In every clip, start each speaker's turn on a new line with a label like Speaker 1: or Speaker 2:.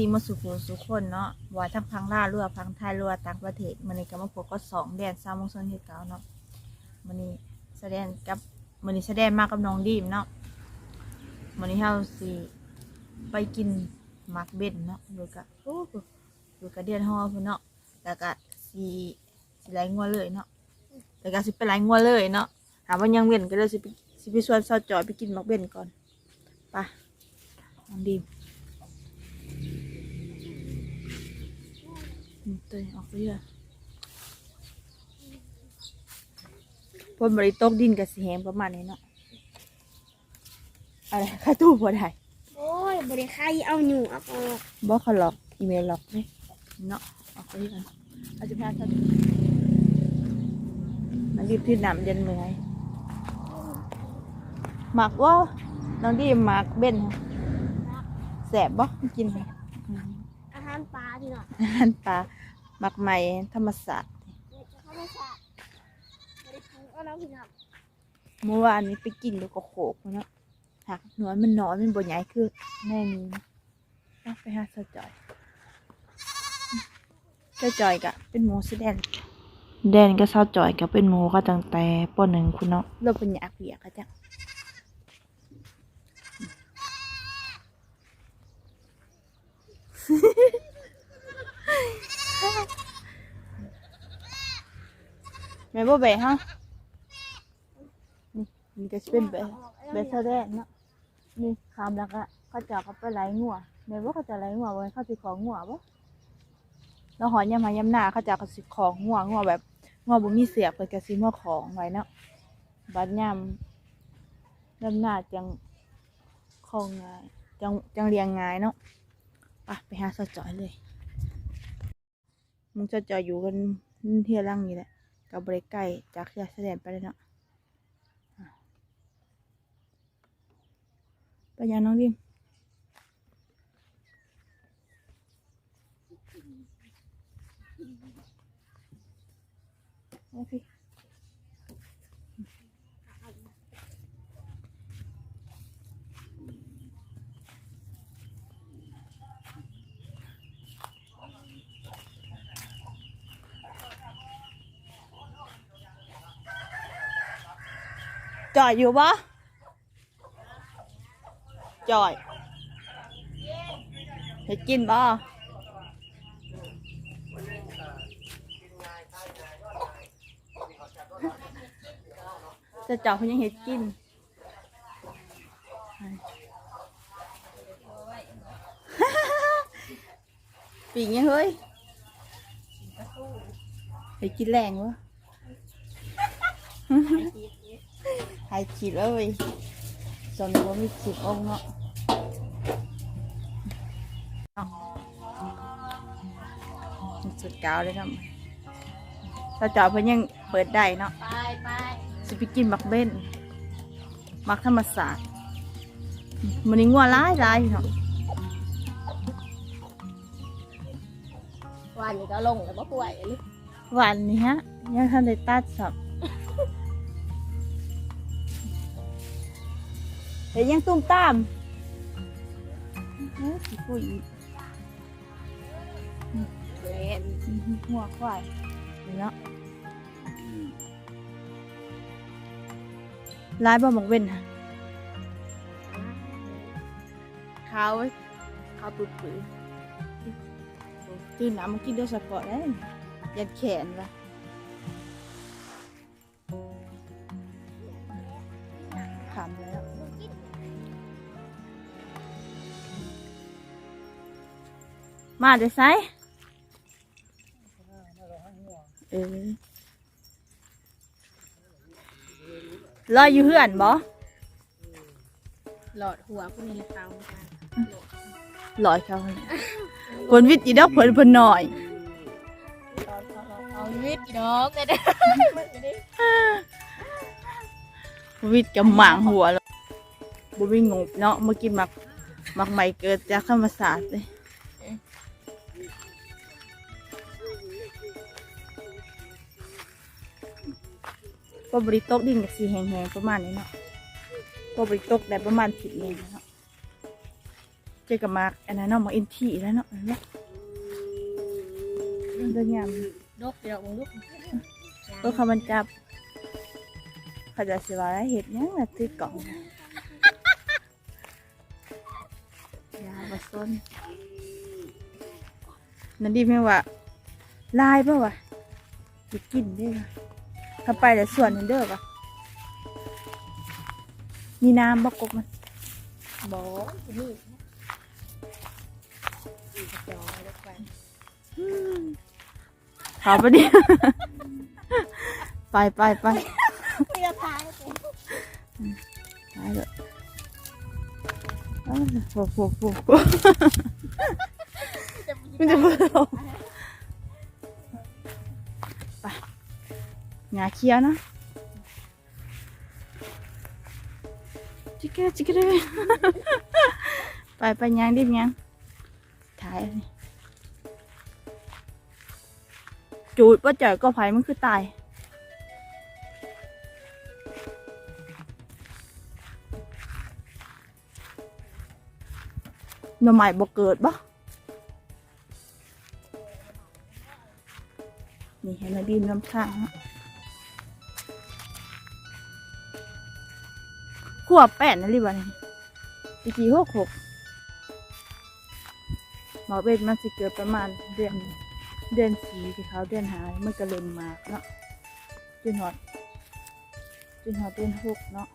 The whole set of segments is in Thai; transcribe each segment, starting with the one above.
Speaker 1: ซีมาสุขสุขคนเนาะว่าทั้งพังล่ารือว่าพังไทยรือว่าต่างประเทศมันนี้ก็มาพบก็สองแดนซามงซนที่เก่าเนาะมันนี้แสดงกับมันนี้แสดงมากกับน้องดีมเนาะมันนี้เฮาสิไปกินมักเบ็ดเนาะดูกะโอ้ดูกะเดือนฮอพุ่นเนาะแล้วก็สิสิไหลงัวเลยเนาะแล้วก็สิไปไหลงัวเลยเนาะถามว่ายังเว้นก็เลยสิไปสิไปชวนซอจอยไปกินมักเบ็ดก่อนไปน้องดีม เตยออกไปเยอะพนบริโตกดินกับสีแหงประมาณนี้เนาะอะไรค่าตู้พอได้
Speaker 2: โอ้ยบริใครเอาหนูออกออก
Speaker 1: บอกเขาหลอกอีเมลหลอกไหมเนาะออกไปกันอาจจะพาท่านมันรีบที่น้ำเย็นเมื่อยหมักว่าน้องดีหมักเบ้นค่ะแสบบ่กินค่ะอืม
Speaker 2: อาหารปลาที่หน่อย
Speaker 1: อาหารปลาห มักใหม่ธรรมศาสตร์
Speaker 2: เดี๋ยวจะเข้ามาสาบริปรุงเอาแล้วพี่น้อง
Speaker 1: เมื่อวานนี้ไปกินแล้วก็โขกมันเนาะหักหนอนมันนอนมันบนใหญ่คือแน่นี้นะเอาไปหาเสาจอยเสาจอยกะเป็นหมูสีแดงแดนก็เสาจอยก็เป็นหมูก็ตั้งแต่ป้หนึ่งคุณเนาะเราเป็นอยากเปียกอะจ้ะ แม่บ่เบะฮะนี่นี่ก็จะเป็นเบะเบสแดงเนาะนี่คำแล้วก็เขาจะเขาไปไล่งัวแม่ว่าเขาจะไล่งัวบ่เขาสิของงัวบ่แล้วหอยยำหายำหน้าเขาจะเขาสิของงัวงัวแบบงัวบ่มีเสียบเพิ่นก็สิมาของไว้เนาะบัดยำยำหน้าจังของง่ายจังจังเรียงง่ายเนาะไปไปหาสจอยเลย มึงจะจอยอยู่กันเที่ยร่างนี่แหละ กับบริไก่จากยาแสดงไปเลยเนาะไปยาน้องดิมโอเค จอดอยู่ปะจอยให้กินบ่จะเจาะเพิ่นยังเห็ดกินปีกยังเฮ้ยให้กินแรงวะ ให้ขีดเลยส่วนว่ามีขีดองค์เนาะสุดเกาวเลยครับถ้าจอเพิ่นยังเปิดได้เนาะ
Speaker 2: ไปไป
Speaker 1: สิไปกินมักเบ้นมักธรรมศาสตร์มันนี้งัวร้ายร้ายเนาะ
Speaker 2: วันนี้ก็ลงแล้วก็ป่วยเลย
Speaker 1: หวานนี่ฮะยังทันได้ตัดสับ เห็นยังตุ้มตามเอ้ยสิปุย
Speaker 2: เล่น
Speaker 1: หัวควายนี่เนาะร้ายบ่หมกเว้นค่ะขาวเว้ยขาวปื้อปื้อตื่นน้ำมากินเดือดสปอร์ตได้ยัดแขนวะ มาจะไซเออลอยอยู่เฮือนบ่
Speaker 2: หลอดหัวคุณนี่เขาค่ะ
Speaker 1: ลอยเขาเลยคนวิทย์อีดอกเพิ่นเพิ่นหน่อย
Speaker 2: เอาวิทย์ดอกเลยเด้อ
Speaker 1: วิทย์กับหมางหัวแล้วบ่มีงบเนาะเมื่อกี้มักมักใหม่เกิดจากธรรมศาสตร์เลย ก็บริโตกดินกับสีแห้งๆประมาณนี้เนาะก็บริโตกได้ประมาณสิบเมตรเนาะเจอกับมาร์กอันนั้นเนาะมาอินทีแล้วเนาะเห็นไหมเดินยาม
Speaker 2: ดกเดี๋ยวมึงลูก
Speaker 1: ก็เขามันจับเขาจะสิว่าเห็ดหยังน่ะติดกล่องน่ะยาบะส้นนั่นดีไหมว่าลายป่ะวะจะกินได้ไหม ถ้าไปแต่ส่วนนั้นเด้อปะมีน้ำบกกบมัน
Speaker 2: บอกนี่อีกจอแล้วกัน
Speaker 1: ขาวปะเนี่ยไปไปไป
Speaker 2: ไม่จะตายเลย
Speaker 1: ไปเลยอ้าวโอ้โหโอ้โห
Speaker 2: จะ
Speaker 1: มันจะพูดอ งาเคี้ยวนะจิกเกอจิกเกอไปไปยังดิบยังถ่ายจูดว่าเจอก็ไผมันคือตายหน่อไม้บ่เกิดบ่นี่เห็นไหมดินน้ำข้างนะ ขวบแปดนะรีบวะนี่ปีกี่หกหกหมอเบ็ดมันสิเกิดประมาณเดือนเดือนสีที่เขาเดือนหามันก็เริ่มมาเนาะจนหอดจนหอดเดือนหกเนาะ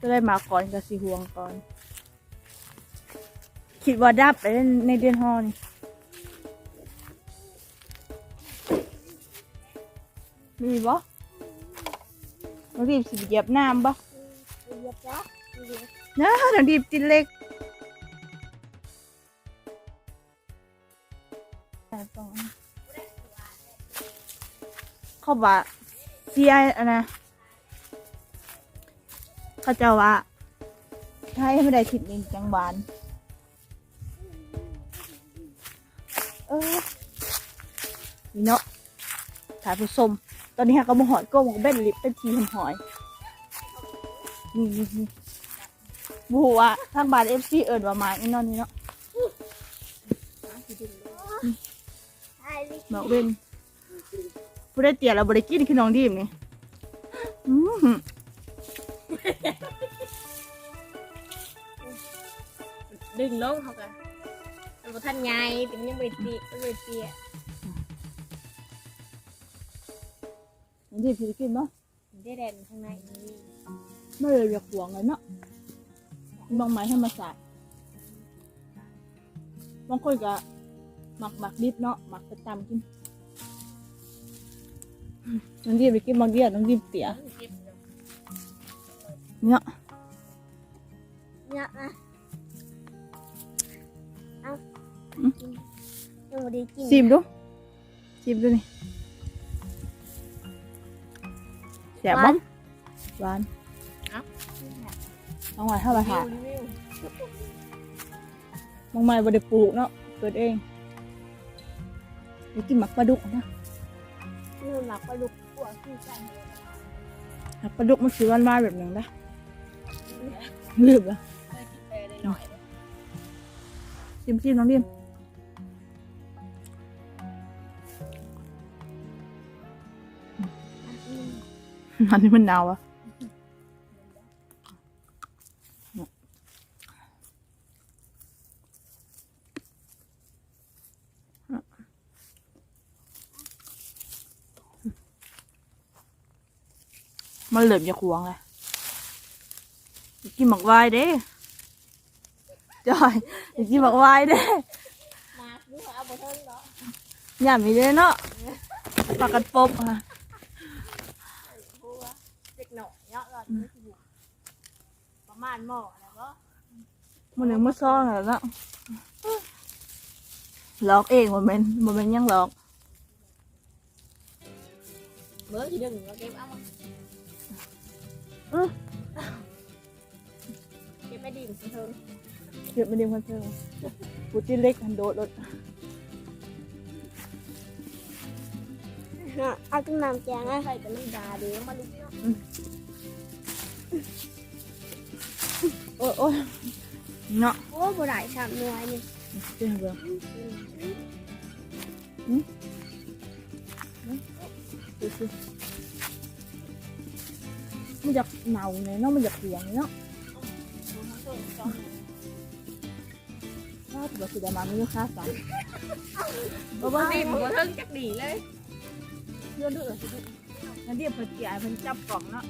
Speaker 1: ก็ได้มาก่อนกับสีห่วงก่อน คิดว่าดับไปในเดือนฮอนี่มีบ่น้องดีบสิเหยียบน้ำบ่
Speaker 2: เรียบจ้ะ
Speaker 1: นะน้องดีบจินเล็กเขาบอกเสียอะนะ เขาจะว่าให้ไม่ได้ทิดนินจังหวานเออนี่เนาะถ่ายผู้ชมตอนนี้ฮะก็มาหอยก้มกับเบ็ดลิปเป็นทีหอย บูว่าทางบ้านเอฟซีเอิญว่ามาอีนอนนี่เนาะบอกเว้นผู้ได้เตี๋ยเราบริกินคือน้องดีมนี่อืม
Speaker 2: ดึงลงเขากันตัวท่านใหญ่ถึงยังไม่ตีไม่เตี้ย
Speaker 1: น้องดีมสิได้กินเนาะ
Speaker 2: ได้แดนข้างในนี่
Speaker 1: ไม่เลยอยากหวงเลยเนาะบางไม้ธรรมศาสตร์บางคนก็หมักหมักดิบเนาะหมักไปตำกินน้องดีมไปกินบางเดียวน้องดีมเตี๋ยเนี่ย
Speaker 2: เนี่ยนะเอายังไม่ได้กิน
Speaker 1: ชิมดูชิมดูนี่แสบบ้หวาน บางไม้เท่าไหร่ค่ะบางไม้บ่ได้ปลูกเนาะเกิดเองไปกินหมักปลาดุกนะ
Speaker 2: นี่หมักปลาดุกขั่วขี้กัน
Speaker 1: หมักปลาดุกมันสีหวานๆแบบหนึงนะลืมละ
Speaker 2: เคยกินไปได้หน่อย
Speaker 1: ชิมชิมน้องดิมอันนี้มันหนาวอะ มันเหลือมจะควงเลยกินหมักวายเด้จอยอยกินหมักวายเด้
Speaker 2: มาดูเอาไปเท่าเนาะ
Speaker 1: อย่ามีเด้เนาะปากกันปบอะ
Speaker 2: หัวเด็กหน่อยเนาะก่อนไม่ถูกประมาณหม้อนะ
Speaker 1: มันหนึ่งมันซ่อนแล้วเนาะหลอกเองมันเป็นมันเป็นยังหลอก
Speaker 2: เมื่อที่ดึงเราเก็บเอามา เก็บไม่ดีมันเทิง
Speaker 1: เก็บมาเดียวกันเถอะปูตีเล็กหันโดดรถ
Speaker 2: เอาตุ้มน้ำแกงให้ใครจะน้ำดาเดี๋ยวมาลุกเนาะ
Speaker 1: โอ้ยโอ้ยเนาะ
Speaker 2: โอ้บ่ได้สามหน่วยนี่
Speaker 1: เจ้าเบิ่งดูสิ มันอยากเหนาเลยเนาะมันอยากเสียงเนาะว่าถือว่าสิได้มามีลูกค้าสั่งบ่บ่
Speaker 2: ดี
Speaker 1: ดี
Speaker 2: บ่
Speaker 1: บ่
Speaker 2: เทิงจักดีเลย
Speaker 1: เพื่อนดื้อสิงั้นเดี๋ยวเพิ่นสิอายเพิ่นจับกล่องเนาะ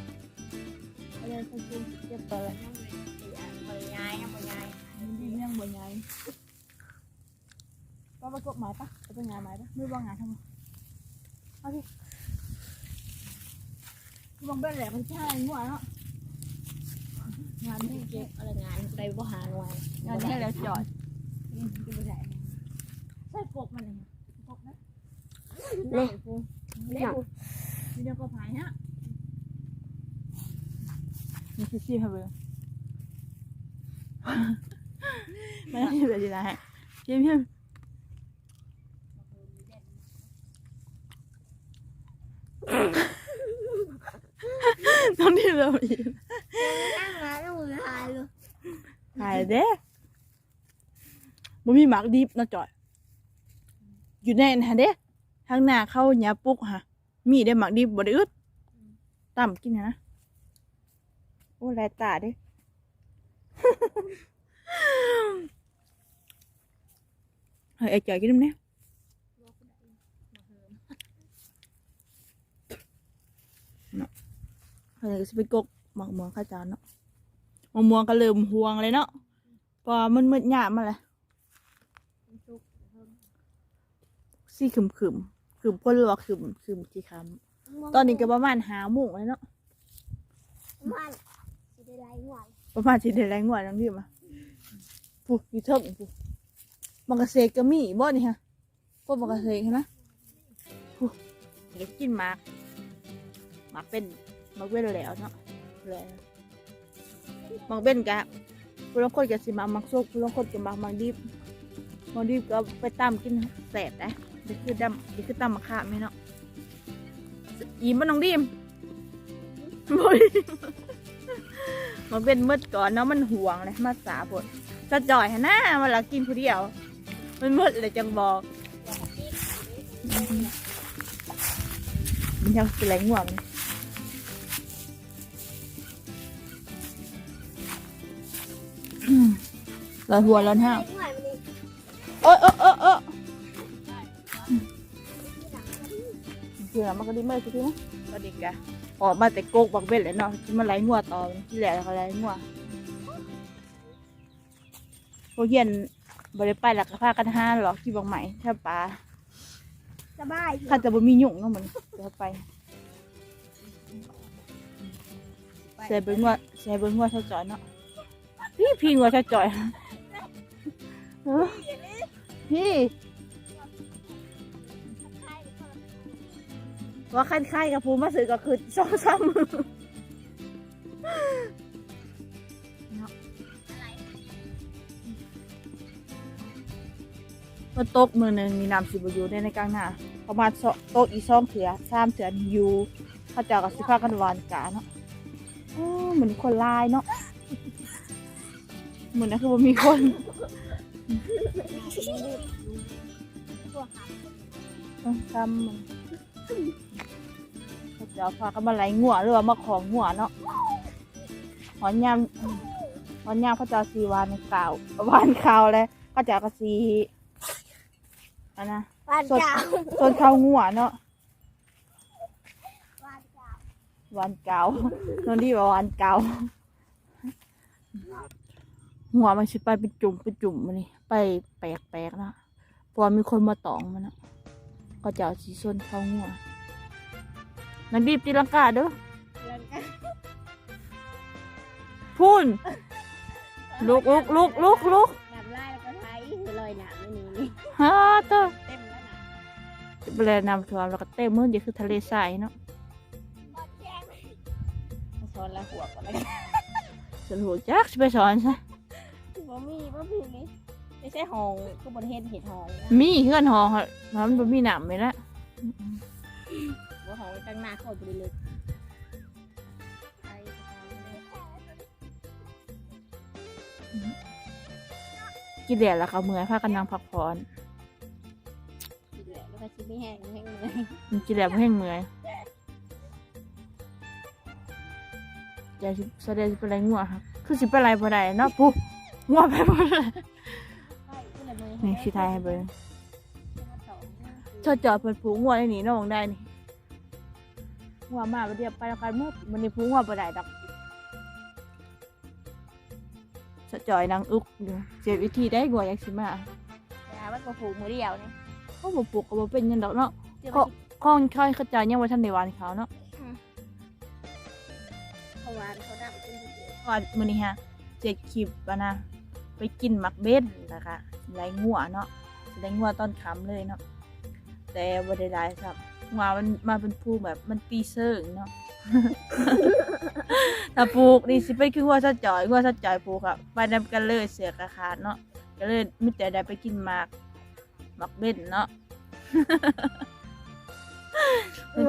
Speaker 1: เอาเลยเพิ่นสิเก็บไปเลย
Speaker 2: บ่ย้ายบ่ย้าย
Speaker 1: มันดีเรื่องบ่ใหญ่ก็ประกบหมายปะเอาไปงานหมายปะไม่ว่างานทำไมเอาสิ มองเป็นแหละมันใช่งัวเนาะงานที่
Speaker 2: เก็บอะไรงานได้บ่หาหน่วย
Speaker 1: งานที่แล้วจอดอืมกินไปไหนใส่กบมันเลยกบนะ
Speaker 2: เล่
Speaker 1: เล็กมีเดียวก็พายฮะมีซิซี่ค่ะเบอร์ไม่ต้องอยู่ดีนะฮะเพียมเพียม ต้องอีก
Speaker 2: นั่งมาแล้วมือหายเลย
Speaker 1: หายเด้บ่มีหมักดิบนะจอย อยู่ในนั่นะเด้ทางหน้าเข้าหยาปุกฮะ มีได้หมักดิบบ่ได้อึดต่ำกินนะ โอ้แลตาเด้เฮ้ยไอ้จอยกินน้ำเนี่ยเนาะ เฮ้ยก็สิไปกกหมักหมวงข้าวจานเนาะหมักหมวงก็เริ่มห่วงเลยเนาะเพอมันมืดหยามาเลยสีขึมขึมขึมพ่นหรือว่าขึมขึมสีคำตอนนี้ก็ประมาณหาโมงเลยเนาะ
Speaker 2: มันสิได้ไล่หน่วย
Speaker 1: ประมาณสิเดือนแรงกว่าน้องดิมาปุ๊บอยู่เทิงปุ๊บมังกรเซกก็มีบ่นี่ฮะพวกมังกรเซกใช่ไหมปุ๊บเดี๋ยวกินหมากหมากเป็นห มากเว้นแล้วเนาะแล้วหมากเป็นกะผู้ลางคนก็สิมาหมักซุกผู้ลางคนก็มาหมักดิบหมักดิบก็ไปตำกินแสบนะเดี๋ยวคือดำเดี๋ยวคือตำมะขามไหมเนาะอิ่มบ่น้องดิมบ่อิ่มมันเป็นมืดก่อนเนาะมันห่วงเลยมาสาบดจะจ่อยหนนะเวลากินผู้เดียว มันมืดเลยจังบอกมันยังเป็นแรงห่วงเลย ร้อนหัวร้อนห้าว
Speaker 2: หน่วยมันนี่
Speaker 1: เออเออเออเออเสือมันก็ดีเมื่อกี้นะก็ดีกะออกมาแต่โกกบักเบ็ดเลยเนาะที่มันไหลงัวต่อที่แหละเขาไหลงัวพวกเย็นบริไปหลักกะพากันห้าหรอกที่บางใหม่ถ้าปลา
Speaker 2: สบาย
Speaker 1: ข้าจะบ่มีหยุ่งเนาะมันเดี๋ยวไปใส่เบิ้งงัวใส่เบิ้งงัวเท่าจอยเนาะพี่พี่งัวเท่าจอยเออ พี่ว่าคันไข่กับภูมาซื้อก็คือสองสามมือเนาะมันตกมือหนึ่งมีน้ำสิบอยู่ในในกลางหน้าประมาณโต๊ะอีกสองเถื่อสามเถื่ออยู่เข้าเจ้ากับสิพากันวานกาเนาะเหมือนคนลายเนาะเหมือนนะคือว่ามีคน ต้องทำมันเข้าเจ้าพากันมาไหลงัวหรือว่ามาของงัวเนาะหอนยามหอนยามเข้าเจ้าสีวานข่าววานข่าวเลยเข้าเจ้าก็สีอันนะ
Speaker 2: วานเจ้า
Speaker 1: ต้นข้าวงัวเนาะ
Speaker 2: วานเจ้า
Speaker 1: นนที่ว่าวานเก่าหัวมันสิไปเป็นจุ่มเป็นจุ่มมันนี่ ไปแปลกๆนะเพราะว่ามีคนมาตองมันนะก็จะเอาสีส้นเข้างัวนันดีบตีลังกาเด้อ
Speaker 2: แล้วก็
Speaker 1: พูนลุกลุกลุกลุกลุก
Speaker 2: น้ำลายแล้วก็ไทยลอยหนาไม่นี่นี่
Speaker 1: ฮ่าเต้อ
Speaker 2: เต็มแล้วนะ
Speaker 1: เวลานำทัวร์แล้วก็เต้มือเดียวคือทะเลทรายเนาะ
Speaker 2: สอนละหัวก่อนเลย
Speaker 1: สรุปจักสิไปสอนซะ
Speaker 2: บ่มีบ่มีนี่ ไม่ใช่หองคือบนเฮ็ดเห็ดหองนะ
Speaker 1: มีเพื่อนหอมันบ่มีหนามเลยละ
Speaker 2: บ่หองตั้งหน้าเข้าไปเลยไป
Speaker 1: กินแดดแล้วก็เมื่อยพากันนั่งพักผ่อน
Speaker 2: กินแหละแล้วก็ชิไม่แห้งแห้งเลย
Speaker 1: มันกินแดดบ่แห้งเมื่อยอยากสิแสดงสิเป็นไรงัวครับคือสิเป็นไรบ่ได้เนาะปุ๊งัวไปบ่ได้
Speaker 2: ใช่ขึ้ นเลยมือ
Speaker 1: นี่สิทายให้เบิ่
Speaker 2: ง
Speaker 1: ชอจอดเพิ่นผูงัวได้หนีน้องได้นี่งัวมาบ่เดียวไปแล้วกันหมดมันนี่ผูงัวบ่ได้ดอกชอจอยนางอึกอยู่เสียวิธีได้งัวอยากสิมา
Speaker 2: ยามันก็ผูกมือเดียวนี่
Speaker 1: เขาบ่ปลูกก็บ่เป็นหยังดอกเนาะ
Speaker 2: เดี๋ยว
Speaker 1: ก็ข้องค่อยเขาเจายังบ่ทันได้หวานเขาเนาะ
Speaker 2: เขาวานเขาดำเป็นเดียว
Speaker 1: ว่ามื้อนี้ฮะเจ็ดคลิปอะนะไปกินหมักเบ็ดแล้วก็ ไหลงัวเนาะไหลงัวตอนค่ำเลยเนาะแต่บ่ได้หลายซับงัวมันมาเป็นผู้แบบมันตีเซิงเนาะถ้าปลูกนี่สิเป็นคืองัวซะจ่อยงัวซะจ่อยปลูกอะไปนำกันเลยเสือกระขาดเนาะก็เลยมีแต่ได้ไปกินหมากหมักเบ็ดเนาะ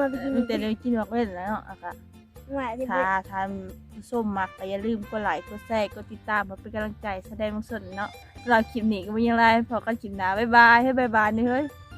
Speaker 2: มาไปกิน
Speaker 1: มีแต่ได้กินหมักเบ็ดแล้วเนาะอะค่ะ
Speaker 2: มาที่
Speaker 1: ถ้าทานผู้ส้มมักก็อย่าลืมกดไลค์กดแชร์กดติดตามมาเป็นกำลังใจแสดงมังสนเนาะสำหรับคลิปนี้ก็ไม่ยังไรพอกันคลิปหน้าบ๊ายบายให้บ๊ายบายนี่เฮ้ย
Speaker 2: บ